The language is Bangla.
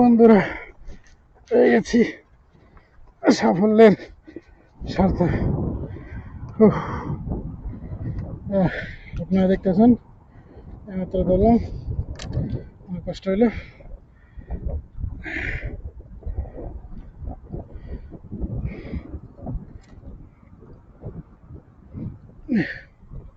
বন্ধুরা হয়ে গেছি সাফল্যের সার্থক আপনারা দেখতেছেন মাত্র ধরলাম অনেক কষ্ট হইল Yeah.